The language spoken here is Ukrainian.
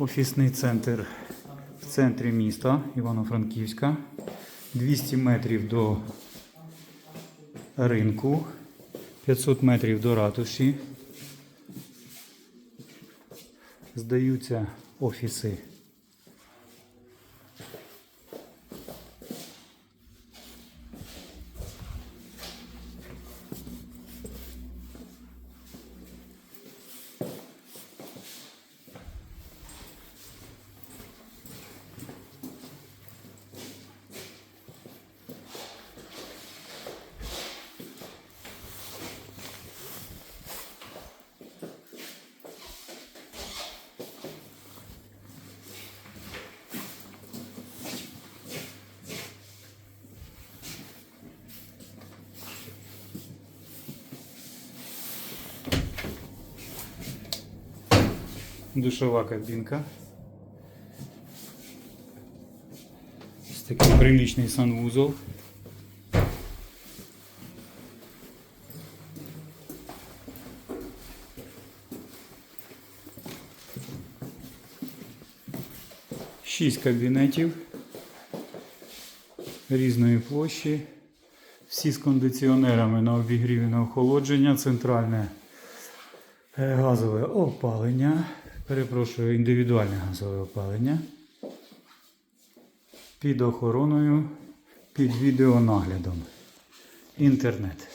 Офісний центр в центрі міста Івано-Франківська. 200 метрів до ринку, 500 метрів до ратуші. Здаються офіси. Душова кабінка. Ось такий приличний санвузол. Шість кабінетів різної площі. Всі з кондиціонерами на обігрів на охолодження, центральне Е, Газове опалення. Перепрошую, індивідуальне газове опалення. Під охороною, під відеонаглядом. Інтернет.